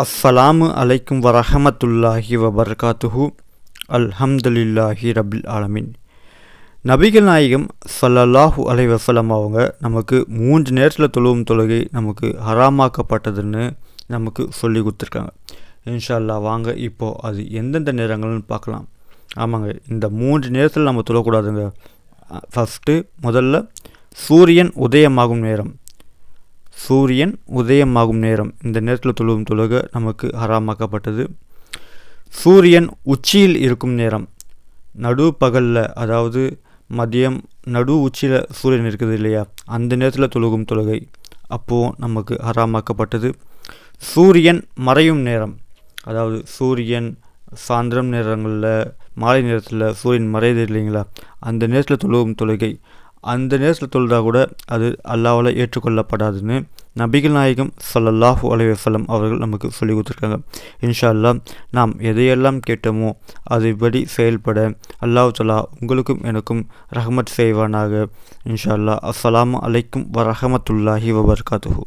அஸ்ஸலாமு அலைக்கும் வரஹமத்துல்லாஹி வபர்காத்துஹு அல்ஹம்துலில்லாஹி ரபில் ஆலமின் நபிகள் நாயகம் சல்லல்லாஹு அலை வசலம் அவங்க நமக்கு மூன்று நேரத்தில் தொழுவும் தொழுகை நமக்கு ஹராமாக்கப்பட்டதுன்னு நமக்கு சொல்லி கொடுத்துருக்காங்க. இன்ஷா அல்லாஹ் வாங்க இப்போது அது எந்தெந்த நேரங்கள்னு பார்க்கலாம். ஆமாங்க இந்த மூன்று நேரத்தில் நம்ம தொழக்கூடாதுங்க. ஃபஸ்ட்டு முதல்ல சூரியன் உதயமாகும் நேரம். சூரியன் உதயமாகும் நேரம். இந்த நேரத்தில் தொழுவும் தொழுக நமக்கு ஹராமாக்கப்பட்டது. சூரியன் உச்சியில் இருக்கும் நேரம். நடு பகலில் அதாவது மதியம் நடு உச்சியில் சூரியன் இருக்குது இல்லையா? அந்த நேரத்தில் தொழுகும் தொழுகை அப்போது நமக்கு ஹராமாக்கப்பட்டது. சூரியன் மறையும் நேரம். அதாவது சூரியன் சாயந்தரம் நேரங்களில் மாலை நேரத்தில் சூரியன் மறையுது இல்லைங்களா? அந்த நேரத்தில் தொழுகும் தொழுகை. அந்த நேரத்தில் தொழுதா கூட அது அல்லாவால் ஏற்றுக்கொள்ளப்படாதுன்னு நபிகள் நாயகம் சல்லல்லாஹு அலைவசல்லம் அவர்கள் நமக்கு சொல்லி கொடுத்துருக்காங்க. இன்ஷா அல்லாஹ் நாம் எதையெல்லாம் கேட்டோமோ அதுபடி செயல்பட அல்லாஹ் தலா உங்களுக்கும் எனக்கும் ரஹமத் செய்வானாக. இன்ஷா அல்லாஹ் அஸ்ஸலாமு அலைக்கும் வரஹமத்துல்லாஹி வபர்காத்துஹூ.